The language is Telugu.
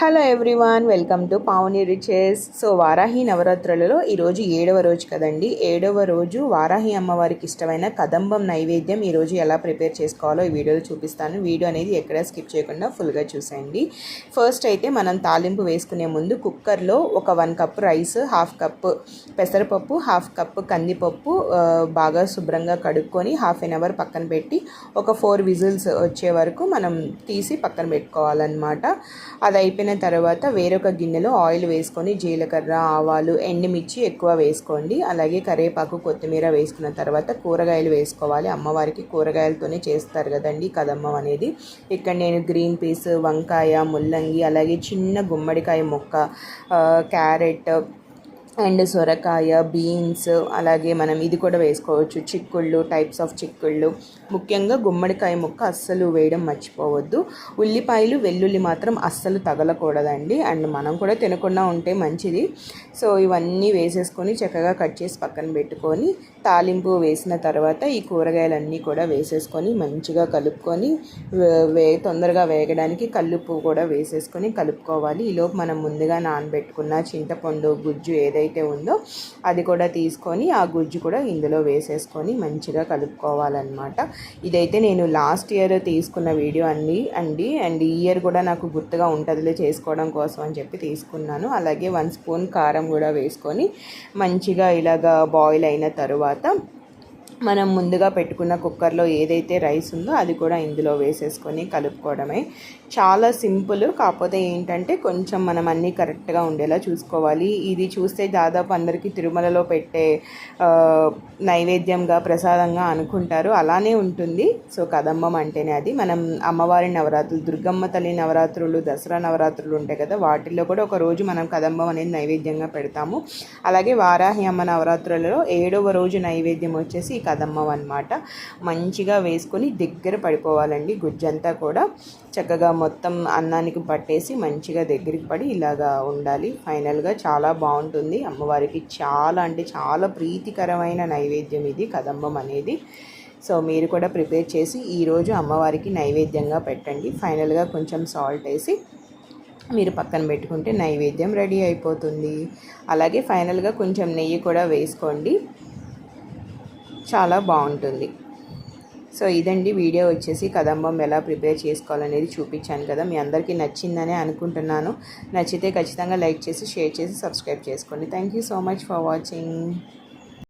Hello everyone welcome to Pavani riches so Varahi నవరాత్రులలో ఈరోజు ఏడవ రోజు కదండి. ఏడవ రోజు వారాహి అమ్మవారికి ఇష్టమైన కదంబం నైవేద్యం ఈరోజు ఎలా ప్రిపేర్ చేసుకోవాలో ఈ వీడియోలో చూపిస్తాను. వీడియో అనేది ఎక్కడ స్కిప్ చేయకుండా ఫుల్గా చూసేయండి. ఫస్ట్ అయితే మనం తాలింపు వేసుకునే ముందు కుక్కర్లో ఒక one cup rice half cup పెసరపప్పు హాఫ్ కప్ కందిపప్పు బాగా శుభ్రంగా కడుక్కొని హాఫ్ ఎన్ అవర్ పక్కన పెట్టి ఒక ఫోర్ విజిల్స్ వచ్చే వరకు మనం తీసి పక్కన పెట్టుకోవాలన్నమాట. అది అయిపోయిన తర్వాత వేరొక గిన్నెలో ఆయిల్ వేసుకొని జీలకర్ర ఆవాలు ఎండుమిర్చి ఎక్కువ వేసుకోండి. అలాగే కరివేపాకు కొత్తిమీర వేసుకున్న తర్వాత కూరగాయలు వేసుకోవాలి. అమ్మవారికి కూరగాయలతోనే చేస్తారు కదండి కదమ్మం అనేది. ఇక్కడ నేను గ్రీన్ పీస్ వంకాయ ముల్లంగి అలాగే చిన్న గుమ్మడికాయ మొక్క క్యారెట్ అండ్ సొరకాయ బీన్స్ అలాగే మనం ఇది కూడా వేసుకోవచ్చు. చిక్కుళ్ళు టైప్స్ ఆఫ్ చిక్కుళ్ళు. ముఖ్యంగా గుమ్మడికాయ ముక్క అస్సలు వేయడం మర్చిపోవద్దు. ఉల్లిపాయలు వెల్లుల్లి మాత్రం అస్సలు తగలకూడదండి. అండ్ మనం కూడా తినకుండా ఉంటే మంచిది. సో ఇవన్నీ వేసేసుకొని చక్కగా కట్ చేసి పక్కన పెట్టుకొని తాలింపు వేసిన తర్వాత ఈ కూరగాయలన్నీ కూడా వేసేసుకొని మంచిగా కలుపుకొని వే- వే తొందరగా వేగడానికి కల్లుప్పు కూడా వేసేసుకొని కలుపుకోవాలి. ఈలోపు మనం ముందుగా నానబెట్టుకున్న చింతపండు గుజ్జు ఏదైతే ఉందో అది కూడా తీసుకొని ఆ గుజ్జు కూడా ఇందులో వేసేసుకొని మంచిగా కలుపుకోవాలన్నమాట. ఇదైతే నేను లాస్ట్ ఇయర్ తీసుకున్న వీడియో అండి అండి అండ్ ఈ ఇయర్ కూడా నాకు గుర్తుగా ఉంటుందిలే చేసుకోవడం కోసం అని చెప్పి తీసుకున్నాను. అలాగే వన్ స్పూన్ కారం కూడా వేసుకొని మంచిగా ఇలాగ బాయిల్ అయిన తర్వాత మనం ముందుగా పెట్టుకున్న కుక్కర్లో ఏదైతే రైస్ ఉందో అది కూడా ఇందులో వేసేసుకొని కలుపుకోవడమే. చాలా సింపుల్ కాకపోతే ఏంటంటే కొంచెం మనం అన్నీ కరెక్ట్గా ఉండేలా చూసుకోవాలి. ఇది చూస్తే దాదాపు అందరికీ తిరుమలలో పెట్టే నైవేద్యంగా ప్రసాదంగా అనుకుంటారు. అలానే ఉంటుంది. సో కదంబం అంటేనే అది. మనం అమ్మవారి నవరాత్రులు దుర్గమ్మ తల్లి నవరాత్రులు దసరా నవరాత్రులు ఉంటాయి కదా వాటిల్లో కూడా ఒక రోజు మనం కదంబం అనేది నైవేద్యంగా పెడతాము. అలాగే వారాహి అమ్మ నవరాత్రులలో ఏడవ రోజు నైవేద్యం వచ్చేసి ఈ కదమ్మం అన్నమాట మంచిగా వేసుకొని దగ్గర పడిపోవాలండి. గుజ్జంతా కూడా చక్కగా మొత్తం అన్నానికి పట్టేసి మంచిగా దగ్గరికి పడి ఇలాగా ఉండాలి. ఫైనల్గా చాలా బాగుంటుంది. అమ్మవారికి చాలా అంటే చాలా ప్రీతికరమైన నైవేద్యం ఇది కదంబం అనేది. సో మీరు కూడా ప్రిపేర్ చేసి ఈరోజు అమ్మవారికి నైవేద్యంగా పెట్టండి. ఫైనల్గా కొంచెం సాల్ట్ వేసి మీరు పక్కన పెట్టుకుంటే నైవేద్యం రెడీ అయిపోతుంది. అలాగే ఫైనల్గా కొంచెం నెయ్యి కూడా వేసుకోండి. చాలా బాగుంటుంది. సో ఇదండి వీడియో వచ్చేసి కదంబం ఎలా ప్రిపేర్ చేసుకోవాలనేది చూపించాను కదా మీ అందరికీ నచ్చిందనే అనుకుంటున్నాను. నచ్చితే ఖచ్చితంగా లైక్ చేసి షేర్ చేసి సబ్స్క్రైబ్ చేసుకోండి. Thank you so much for watching.